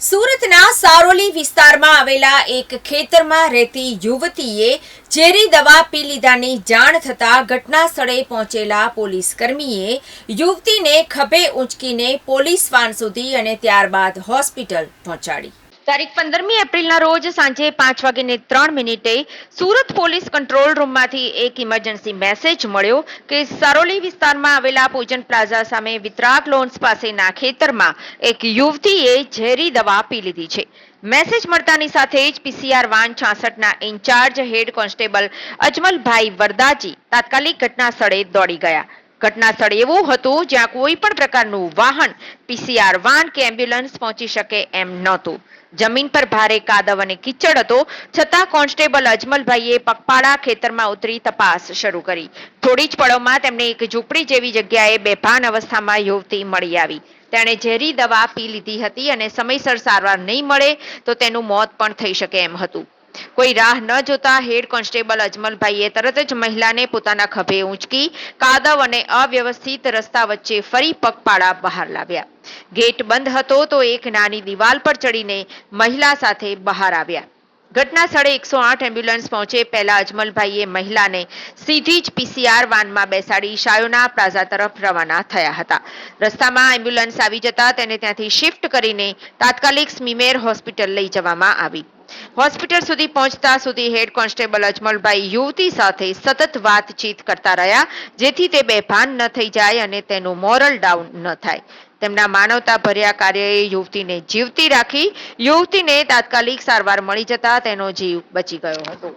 સુરતના સારોલી વિસ્તારમાં આવેલા એક ખેતરમાં રહેતી યુવતીએ ઝેરી દવા પી લીધાની જાણ થતાં ઘટના સ્થળે પહોંચેલા પોલીસ કર્મીએ યુવતીને ખભે ઊંચકીને પોલીસ વાન સુધી અને ત્યારબાદ હોસ્પિટલ પહોંચાડી. તારીખ પંદરમી એપ્રિલના રોજ સાંજે પાંચ વાગીને ત્રણ મિનિટે સુરત પોલીસ કંટ્રોલ રૂમમાંથી એક ઇમરજન્સી મેસેજ મળ્યો કે સરોલી વિસ્તારમાં આવેલા પૂજન પ્લાઝા સામે વિતરાગ લોન્સ પાસેના ખેતરમાં એક યુવતીએ ઝેરી દવા પી લીધી છે. મેસેજ મળતાની સાથે જ PCR van છાસઠના in-charge head constable Ajmalbhai Varadaji તાત્કાલિક ઘટના સ્થળે દોડી ગયા. ઘટના સ્થળ એવું હતું જ્યાં કોઈ પણ પ્રકારનું વાહન પીસીઆર વાન કે એમ્બ્યુલન્સ પહોંચી શકે એમ નહોતું. જમીન પર ભારે કાદવ અને કિચડ હતો, છતાં કોન્સ્ટેબલ અજમલભાઈએ પગપાળા ખેતરમાં ઉતરી તપાસ શરૂ કરી. થોડી જ પળોમાં તેમને એક ઝૂંપડી જેવી જગ્યાએ બેભાન અવસ્થામાં યુવતી મળી આવી. તેણે ઝેરી દવા પી લીધી હતી અને સમયસર સારવાર નહીં મળે તો તેનું મોત પણ થઈ શકે એમ હતું. કોઈ રાહ ન જોતા હેડ કોન્સ્ટેબલ અજમલભાઈએ તરત જ મહિલાને પોતાના ખભે ઊંચકી, કાદવ અને અવ્યવસ્થિત રસ્તા વચ્ચે ફરી પગપાળા બહાર લાવ્યા. ગેટ બંધ હતો તો એક નાની દિવાલ પર ચડીને મહિલા સાથે બહાર આવ્યા. ઘટના સ્થળે એકસો આઠ એમ્બ્યુલન્સ પહોંચે પહેલા અજમલભાઈએ મહિલાને સીધી જ પીસીઆર વાનમાં બેસાડી શાયોના પ્લાઝા તરફ રવાના થયા હતા. રસ્તામાં એમ્બ્યુલન્સ આવી જતા તેને ત્યાંથી શિફ્ટ કરીને તાત્કાલિક સ્મીમેર હોસ્પિટલ લઈ જવામાં આવી. હોસ્પિટલ સુધી પહોંચતા સુધી હેડ કોન્સ્ટેબલ અજમલભાઈ યુવતી સાથે સતત વાતચીત કરતા રહ્યા, જેથી તે બેભાન ન થઈ જાય અને તેનું મોરલ ડાઉન ન થાય. તેમના માનવતા ભર્યા કાર્યએ યુવતીને જીવતી રાખી, યુવતીને તાત્કાલિક સારવાર મળી જતા તેનો જીવ બચી ગયો હતો.